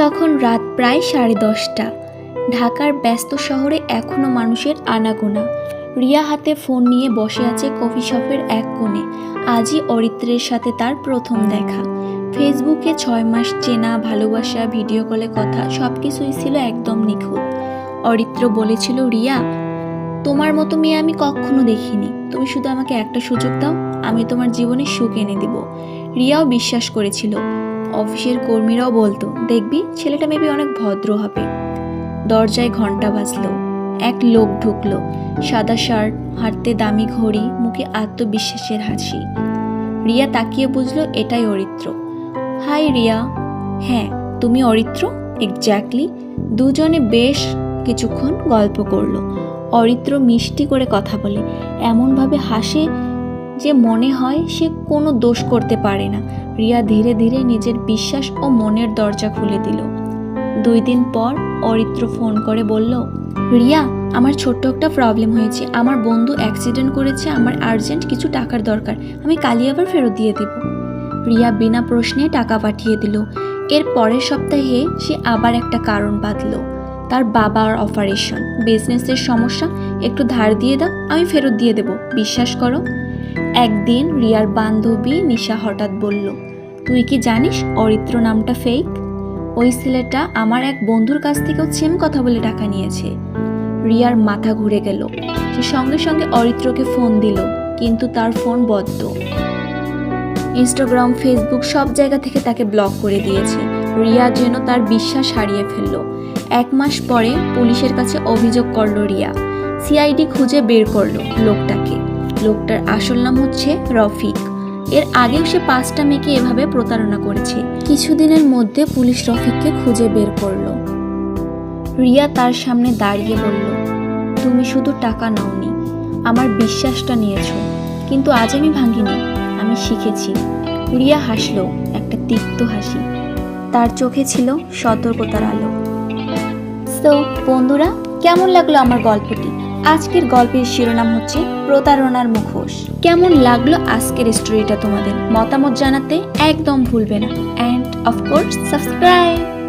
তখন রাত প্রায় সাড়ে দশটা। ঢাকার ব্যস্ত শহরে এখনও মানুষের আনাগোনা। রিয়া হাতে ফোন নিয়ে বসে আছে কফি শপের এক কোণে। আজই অরিত্রের সাথে তার প্রথম দেখা। ফেসবুকে ছয় মাস চেনা, ভালোবাসা, ভিডিও কলে কথা সব কিছুই ছিল একদম নিখুঁত। অরিত্র বলেছিল, রিয়া, তোমার মতো মেয়ে আমি কখনো দেখিনি। তুমি শুধু আমাকে একটা সুযোগ দাও, আমি তোমার জীবনে সুখ এনে দিব। রিয়াও বিশ্বাস করেছিল অফিসের কর্মীরাও বলতো, দেখবি, ছেলেটা মেবি অনেক ভদ্র হবে। দরজায় ঘণ্টা বাজলো। এক লোক ঢুকলো। সাদা শার্ট, হাঁটতে দামি ঘড়ি, মুখে আত্মবিশ্বাসের হাসি। রিয়া তাকিয়ে বুঝলো, এটাই অরিত্র। হাই রিয়া। হ্যাঁ তুমি অরিত্র? এক্স্যাক্টলি দুজনে বেশ কিছুক্ষণ গল্প করল। অরিত্র মিষ্টি করে কথা বলে, এমনভাবে হাসে যে মনে হয় সে কোনো দোষ করতে পারে না। রিয়া ধীরে ধীরে নিজের বিশ্বাস ও মনের দরজা খুলে দিল। দুই দিন পর অরিত্র ফোন করে বলল, রিয়া, আমার ছোট্ট একটা প্রবলেম হয়েছে। আমার বন্ধু অ্যাক্সিডেন্ট করেছে। আমার আর্জেন্ট কিছু টাকার দরকার। আমি কালই আবার ফেরত দিয়ে দেব। রিয়া বিনা প্রশ্নে টাকা পাঠিয়ে দিল। এর পরের সপ্তাহে সে আবার একটা কারণ বাঁধল। তার বাবার অপারেশন। বিজনেসের সমস্যা। একটু ধার দিয়ে দাও, আমি ফেরত দিয়ে দেব। বিশ্বাস করো একদিন রিয়ার বান্ধবী নিশা হঠাৎ বলল, তুই কি জানিস অরিত্র নামটা ফেক ওই ছেলেটা আমার এক বন্ধুর কাছ থেকেও সেম কথা বলে টাকা নিয়েছে। রিয়ার মাথা ঘুরে গেল। সে সঙ্গে সঙ্গে অরিত্রকে ফোন দিল, কিন্তু তার ফোন বদ্ধ। ইনস্টাগ্রাম ফেসবুক সব জায়গা থেকে তাকে ব্লক করে দিয়েছে। রিয়া যেন তার বিশ্বাস হারিয়ে ফেলল। এক মাস পরে পুলিশের কাছে অভিযোগ করল রিয়া। সিআইডি খুঁজে বের করল লোকটাকে। লোকটার আসল নাম হচ্ছে রফিক। এর আগেও সে পাঁচটা মেয়েকে এভাবে প্রতারণা করেছে। কিছুদিনের মধ্যে পুলিশ রফিককে খুঁজে বের করল। রিয়া তার সামনে দাঁড়িয়ে বলল, তুমি শুধু টাকা নাওনি, আমার বিশ্বাসটা নিয়েছো, কিন্তু আজ আমি ভাঙিনি আমি শিখেছি। রিয়া হাসলো, একটা তিক্ত হাসি। তার চোখে ছিল সতর্কতার আলো। তো বন্ধুরা, কেমন লাগল আমার গল্পটি? আজকের গল্পের শিরোনাম হচ্ছে প্রতারণার মুখোশ। কেমন লাগল আজকের স্টোরিটা তোমাদের? মতামত জানাতে একদম ভুলবে না। And of course subscribe